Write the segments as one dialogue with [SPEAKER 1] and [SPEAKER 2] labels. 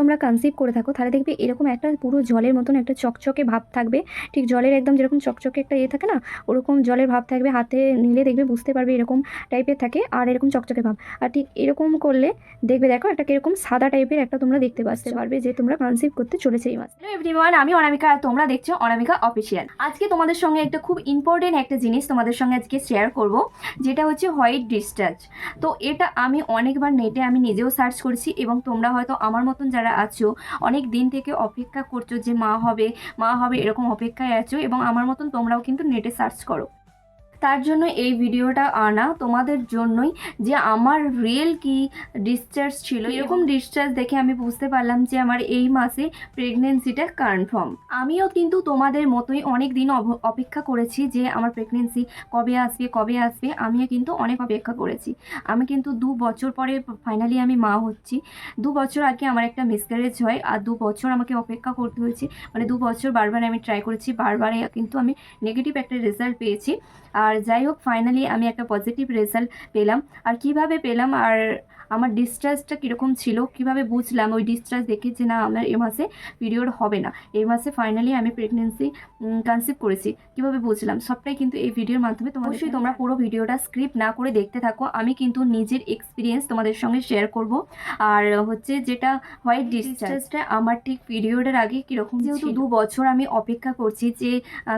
[SPEAKER 1] তোমরা কনসিভ করে থাকো তাহলে দেখবে এরকম একটা পুরো জলের মতন একটা চকচকে ভাব থাকবে। ঠিক জলের একদম যেরকম চকচকে একটা ইয়ে থাকে না ওরকম জলের ভাব থাকবে হাতে নিলে দেখবে বুঝতে পারবে এরকম টাইপের থাকে আর এরকম চকচকে ভাব। আর ঠিক এরকম করলে দেখবে দেখো একটা কীরকম সাদা টাইপের একটা তোমরা দেখতে পাচ্তে পারবে যে তোমরা কনসিভ করতে চলেছে এই মাস
[SPEAKER 2] হ্যালো এভরিওয়ান আমি অনামিকা আর তোমরা দেখছ অনামিকা অফিসিয়াল আজকে তোমাদের সঙ্গে একটা খুব ইম্পর্টেন্ট একটা জিনিস তোমাদের সঙ্গে আজকে শেয়ার করব যেটা হচ্ছে হোয়াইট ডিসচার্জ তো এটা আমি অনেকবার নেটে আমি নিজেও সার্চ করেছি এবং তোমরা হয়তো আমার মতন যারা আছো, অনেক দিন থেকে অপেক্ষা করছ যে মা হবে মা হবে এরকম অপেক্ষায় আছো এবং আমার মতন তোমরাও কিন্তু নেটে সার্চ করো। তার জন্য এই ভিডিওটা আনা তোমাদের জন্যই যে আমার রিয়েল কি ডিসচার্জ ছিল এরকম ডিসচার্জ দেখে আমি বুঝতে পারলাম যে আমার এই মাসে প্রেগনেন্সিটা কনফার্ম আমিও কিন্তু তোমাদের মতোই অনেক দিন অপেক্ষা করেছি যে আমার প্রেগনেন্সি কবে আসবে কবে আসবে, আমিও কিন্তু অনেক অপেক্ষা করেছি। আমি কিন্তু দু বছর পরে ফাইনালি আমি মা হচ্ছি। দু বছর আগে আমার একটা মিসক্যারেজ হয়, আর দু বছর আমাকে অপেক্ষা করতে হয়েছে। মানে দু বছর বারবার আমি ট্রাই করেছি বারবারে কিন্তু আমি নেগেটিভ একটা রেজাল্ট পেয়েছি। আর যাই হোক ফাইনালি আমি একটা পজিটিভ রেজাল্ট পেলাম। আর কীভাবে পেলাম? আর আমার ডিসচার্জটা কীরকম ছিল কীভাবে বুঝলাম ওই ডিসচার্জ দেখে যে না আমার এ মাসে পিরিয়ড হবে না। এই মাসে ফাইনালি আমি প্রেগনেন্সি কনসিভ করেছি। কীভাবে বুঝলাম? সবটাই কিন্তু এই ভিডিওর মাধ্যমে তোমার অবশ্যই তোমরা পুরো ভিডিওটা স্ক্রিপ্ট না করে দেখতে থাকো। আমি কিন্তু নিজের এক্সপিরিয়েন্স তোমাদের সঙ্গে শেয়ার করব। আর হচ্ছে যেটা হোয়াইট ডিসচার্জটা আমার ঠিক পিরিয়ডের আগে কীরকম যেহেতু দু বছর আমি অপেক্ষা করছি যে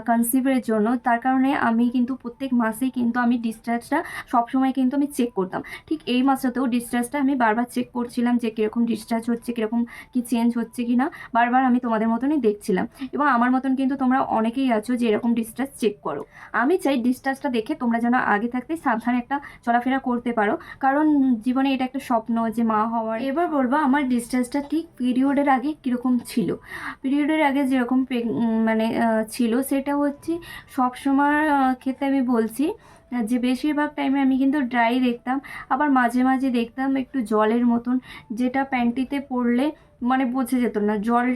[SPEAKER 2] কনসিভের জন্য। তার কারণে আমি কিন্তু প্রত্যেক মাসেই কিন্তু আমি ডিসচার্জটা সবসময় কিন্তু আমি চেক করতাম। ঠিক এই মাসেতেও ডিসচার্জটা আমি বারবার চেক করছিলাম যে কীরকম ডিসচার্জ হচ্ছে, কীরকম কি চেঞ্জ হচ্ছে কি না বারবার আমি তোমাদের মতনই দেখছিলাম। এবং আমার মতন কিন্তু তোমরা অনেকেই আছো যে এরকম ডিসচার্জ চেক করো। আমি চাই ডিসচার্জটা দেখে তোমরা যেন আগে থাকতে সাবধানে একটা চলাফেরা করতে পারো। কারণ জীবনে এটা একটা স্বপ্ন যে মা হওয়ার। এবার বলব, আমার ডিসচার্জটা ঠিক পিরিয়ডের আগে কীরকম ছিল? পিরিয়ডের আগে যেরকম মানে ছিল, সেটা হচ্ছে সবসময় ক্ষেত্রে আমি বলছি যে বেশিরভাগ টাইমে আমি কিন্তু ড্রাই দেখতাম, আবার মাঝে মাঝে দেখতাম একটু জলের মতন, যেটা প্যান্টিতে পড়লে মানে বোঝা যেত না, জল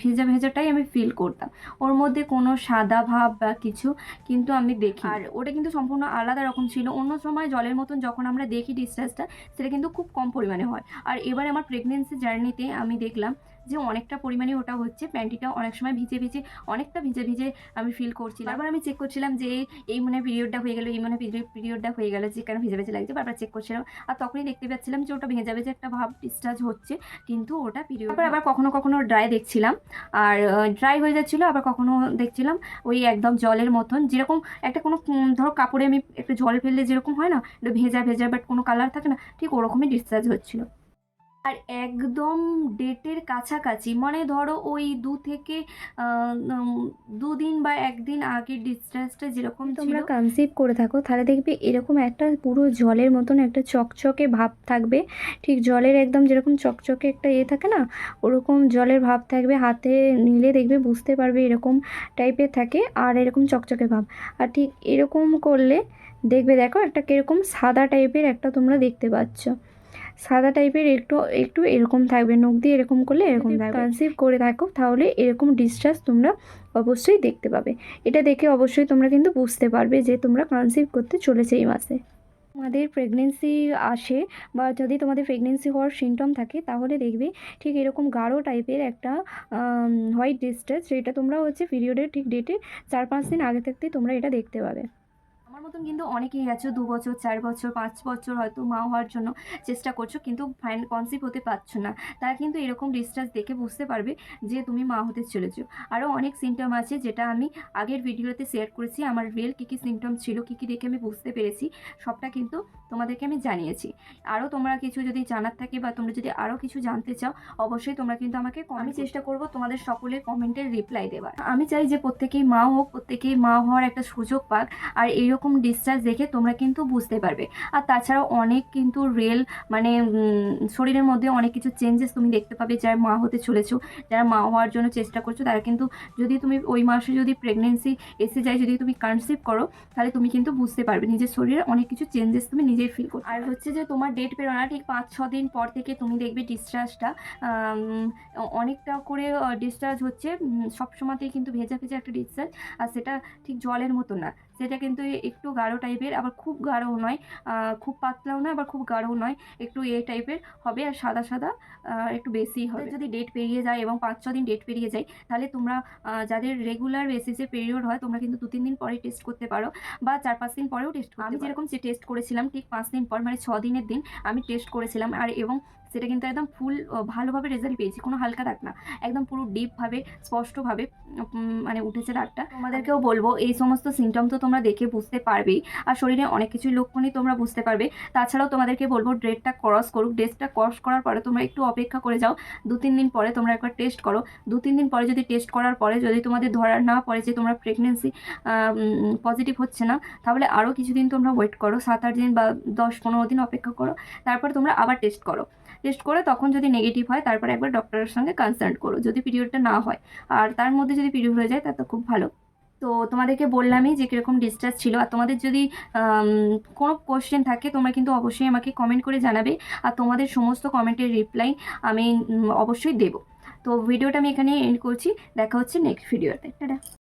[SPEAKER 2] ভেজা ভেজাটাই আমি ফিল করতাম। ওর মধ্যে কোনো সাদা ভাব বা কিছু কিন্তু আমি দেখি আর ওটা কিন্তু সম্পূর্ণ আলাদা রকম ছিল। অন্য সময় জলের মতন যখন আমরা দেখি ডিসচার্জটা সেটা কিন্তু খুব কম পরিমাণে হয়। আর এবার আমার প্রেগনেন্সি জার্নিতে আমি দেখলাম যে অনেকটা পরিমাণে ওটা হচ্ছে প্যান্টিটা অনেক সময় ভিজে ভিজে অনেকটা ভিজে ভিজে আমি ফিল করছি বারবার আমি চেক করছিলাম যে এই মনে পিরিয়ডটা হয়ে গেলো এই মনে পিরিয়ডটা হয়ে গেলো যে কেন ভিজে ভিজে লাগছে। বারবার চেক করছিলাম আর তখনই দেখতে পাচ্ছিলাম যে ওটা ভেজা ভেজে একটা ভাব ডিসচার্জ হচ্ছে কিন্তু ওটা পিরিয়ড তারপর আবার কখনো কখনো ড্রাই দেখছিলাম। আর ড্রাই হয়ে যাচ্ছিল আবার কখনো দেখছিলাম ওই একদম জলের মতন। যেরকম একটা কোনো ধরো কাপড়ে আমি একটু জল ফেললে যেরকম হয় না ভেজা ভেজা বাট কোনো কালার থাকে না ঠিক ওরকমই ডিসচার্জ হচ্ছিল। আর একদম ডেটের কাছাকাছি মানে ধরো ওই দু থেকে দুদিন বা একদিন আগে ডিসচার্জটা যেরকম
[SPEAKER 1] তোমরা কনসিভ করে থাকো তাহলে দেখবে এরকম একটা পুরো জলের মতন একটা চকচকে ভাব থাকবে। ঠিক জলের একদম যেরকম চকচকে একটা ইয়ে থাকে না ওরকম জলের ভাব থাকবে হাতে নিলে দেখবে বুঝতে পারবে এরকম টাইপের থাকে আর এরকম চকচকে ভাব। আর ঠিক এরকম করলে দেখবে দেখো একটা কীরকম সাদা টাইপের একটা তোমরা দেখতে পাচ্ছ। সাদা টাইপের একটু একটু এরকম থাকবে নখ দিয়ে এরকম করলে এরকম থাকবে। কনসিভ করে থাকো তাহলে এরকম ডিসচার্জ তোমরা অবশ্যই দেখতে পাবে। এটা দেখে অবশ্যই তোমরা কিন্তু বুঝতে পারবে যে তোমরা কনসিভ করতে চলেছে এই মাসে। তোমাদের প্রেগনেন্সি আসে বা যদি তোমাদের প্রেগনেন্সি হওয়ার সিমটম থাকে তাহলে দেখবে ঠিক এরকম গাঢ় টাইপের একটা হোয়াইট ডিসচার্জ সেটা তোমরা হচ্ছে পিরিয়ডের ঠিক ডেটে চার পাঁচ দিন আগে থাকতেই তোমরা এটা দেখতে পাবে।
[SPEAKER 2] মতন কিন্তু অনেকেই আছো দু বছর চার বছর পাঁচ বছর হয়তো মা হওয়ার জন্য চেষ্টা করছ কিন্তু ফাইন কনসিভ হতে পারছ না। তারা কিন্তু এরকম ডিসচার্জ দেখে বুঝতে পারবে যে তুমি মা হতে চলেছো। আরও অনেক সিমটম আছে যেটা আমি আগের ভিডিওতে শেয়ার করেছি। আমার রিয়েল কী কী সিমটম ছিল কী কী দেখে আমি বুঝতে পেরেছি। সবটা কিন্তু তোমাদেরকে আমি জানিয়েছি। আরও তোমরা কিছু যদি জানার থাকে বা তোমরা যদি আরও কিছু জানতে চাও অবশ্যই তোমরা কিন্তু আমাকে আমি চেষ্টা করব তোমাদের সকলের কমেন্টের রিপ্লাই দেওয়ার আমি চাই যে প্রত্যেকেই মা হোক প্রত্যেকেই মা হওয়ার একটা সুযোগ পাক। আর এইরকম ডিসচার্জ দেখে তোমরা কিন্তু বুঝতে পারবে। আর তাছাড়াও অনেক কিন্তু রিয়েল মানে শরীরের মধ্যে অনেক কিছু চেঞ্জেস তুমি দেখতে পাবে যারা মা হতে চলেছো যারা মা হওয়ার জন্য চেষ্টা করছ তারা কিন্তু যদি তুমি ওই মাসে যদি প্রেগনেন্সি এসে যায় যদি তুমি কনসিভ করো তাহলে তুমি কিন্তু বুঝতে পারবে নিজের শরীরে অনেক কিছু চেঞ্জেস তুমি নিজেই ফিল করো আর হচ্ছে যে তোমার ডেট পেরোনা ঠিক পাঁচ ছ দিন পর থেকে তুমি দেখবে ডিসচার্জটা অনেকটা করে ডিসচার্জ হচ্ছে উম, সব সময়তেই কিন্তু ভেজা ভেজা একটা ডিসচার্জ আর সেটা ঠিক জলের মতো না। সেটা কিন্তু একটু গাঢ় টাইপের আবার খুব গাঢ়ও নয় খুব পাতলাও নয় আবার খুব গাঢ়ও নয় একটু এ টাইপের হবে আর সাদা সাদা একটু বেশি হবে। যদি ডেট পেরিয়ে যায় এবং পাঁচ ছ দিন ডেট পেরিয়ে যায় তাহলে তোমরা যাদের রেগুলার বেসিসে পিরিয়ড হয় তোমরা কিন্তু দু তিন দিন পরে টেস্ট করতে পারো বা চার পাঁচ দিন পরেও টেস্ট আমি যেরকম যে টেস্ট করেছিলাম ঠিক পাঁচ দিন পর মানে ছ দিনের দিন আমি টেস্ট করেছিলাম আর এবং সেটা কিন্তু একদম ফুল ভালোভাবে রেজাল্ট পেয়েছি কোনো হালকা দাগ না একদম পুরো ডিপভাবে স্পষ্টভাবে মানে উঠেছে দাগটা। তোমাদেরকেও বলব এই সমস্ত সিমটম তো তোমরা দেখে বুঝতে পারবেই। আর শরীরে অনেক কিছুই লক্ষণই তোমরা বুঝতে পারবে। তাছাড়াও তোমাদেরকে বলব ডেটটা ক্রস করুক। ডেটটা ক্রস করার পরে তোমরা একটু অপেক্ষা করে যাও। দু তিন দিন পরে তোমরা একবার টেস্ট করো। দু তিন দিন পরে যদি টেস্ট করার পরে যদি তোমাদের ধরার না পড়ে যে তোমরা প্রেগনেন্সি পজিটিভ হচ্ছে না, তাহলে আরও কিছুদিন তোমরা ওয়েট করো। সাত আট দিন বা দশ পনেরো দিন অপেক্ষা করো। তারপর তোমরা আবার টেস্ট করো। টেস্ট করে তখন যদি নেগেটিভ হয়, তারপরে একবার ডক্টরের সঙ্গে কনসাল্ট করো। যদি পিরিয়ডটা না হয়। আর তার মধ্যে যদি পিরিয়ড হয়ে যায়, তা তো খুব ভালো। তো তোমাদেরকে বললামই যে কীরকম ডিসচার্জ ছিল। আর তোমাদের যদি কোনো কোয়েশ্চেন থাকে, তোমরা কিন্তু অবশ্যই আমাকে কমেন্ট করে জানাবে। আর তোমাদের সমস্ত কমেন্টের রিপ্লাই আমি অবশ্যই দেব। তো ভিডিওটা আমি এখানে এন্ড করছি। দেখা হচ্ছে নেক্সট ভিডিওতে